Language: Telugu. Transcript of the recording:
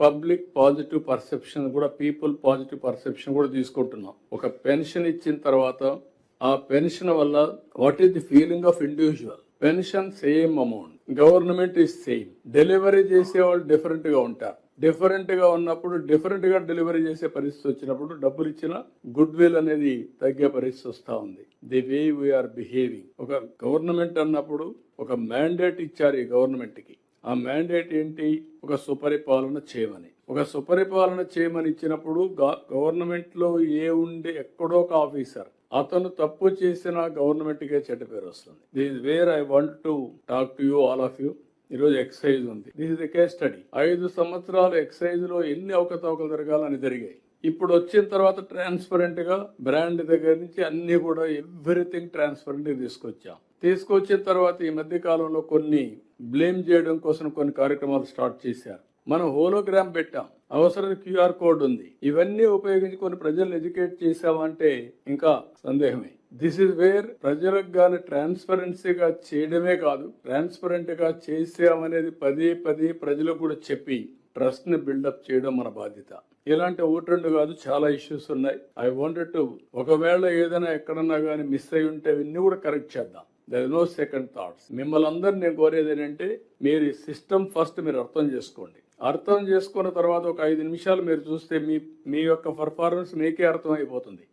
పబ్లిక్ పాజిటివ్ పర్సెప్షన్ కూడా పీపుల్ పాజిటివ్ పర్సెప్షన్ కూడా తీసుకుంటున్నాం. ఒక పెన్షన్ ఇచ్చిన తర్వాత ఆ పెన్షన్ వల్ల what is the feeling of individual pension same amount government is same delivery చేసే వాళ్ళు డిఫరెంట్గా ఉంటారు. డిఫరెంట్గా ఉన్నప్పుడు డిఫరెంట్గా డెలివరీ చేసే పరిస్థితి వచ్చినప్పుడు డబ్బులు ఇచ్చిన గుడ్ విల్ అనేది తగ్గే పరిస్థితి వస్తా ఉంది. ది వే వీఆర్ బిహేవింగ్ ఒక గవర్నమెంట్ అన్నప్పుడు ఒక మ్యాండేట్ ఇచ్చారు ఈ గవర్నమెంట్కి. ఆ మ్యాండేట్ ఏంటి? ఒక సుపరిపాలన చేయమని. ఒక సుపరిపాలన చేయమని ఇచ్చినప్పుడు గవర్నమెంట్లో ఏ ఉండే ఎక్కడో ఒక ఆఫీసర్ అతను తప్పు చేసిన గవర్నమెంట్ కే చెడ్డ పేరు వస్తుంది. This where I want to talk to you all of you ఈరోజు ఎక్సైజ్ ఉంది. దిస్ ఇస్ కేస్ స్టడీ ఐదు సంవత్సరాలు ఎక్సైజ్లో ఎన్ని అవకతవకలు జరగాలని జరిగాయి? ఇప్పుడు వచ్చిన తర్వాత ట్రాన్స్పరెంట్గా బ్రాండ్ దగ్గర నుంచి అన్నీ కూడా ఎవ్రీథింగ్ ట్రాన్స్పరెంట్గా తీసుకొచ్చాం. తీసుకొచ్చిన తర్వాత ఈ మధ్య కాలంలో కొన్ని బ్లేమ్ చేయడం కోసం కొన్ని కార్యక్రమాలు స్టార్ట్ చేశారు. మనం హోలోగ్రామ్ పెట్టాం. అవసరం క్యూఆర్ కోడ్ ఉంది. ఇవన్నీ ఉపయోగించి కొన్ని ప్రజలను ఎడ్యుకేట్ చేసామంటే ఇంకా సందేహమే. దిస్ ఇస్ వేర్ ప్రజలకు గాని ట్రాన్స్పరెన్సీగా చేయడమే కాదు ట్రాన్స్పరెంట్గా చేసామనేది పదే పదే ప్రజలకు కూడా చెప్పి ట్రస్ట్ని బిల్డప్ చేయడం మన బాధ్యత. ఇలాంటి ఒకటి రెండు కాదు చాలా ఇష్యూస్ ఉన్నాయి. ఐ వాంటెడ్ టు ఒకవేళ ఏదైనా ఎక్కడన్నా కానీ మిస్ అయి ఉంటే అవన్నీ కూడా కరెక్ట్ చేద్దాం. దర్ నో సెకండ్ థాట్స్ మిమ్మల్ని అందరు నేను కోరేది ఏంటంటే మీరు సిస్టమ్ ఫస్ట్ మీరు అర్థం చేసుకోండి. అర్థం చేసుకున్న తర్వాత ఒక ఐదు నిమిషాలు మీరు చూస్తే మీ మీ యొక్క పర్ఫార్మెన్స్ మీకే అర్థం అయిపోతుంది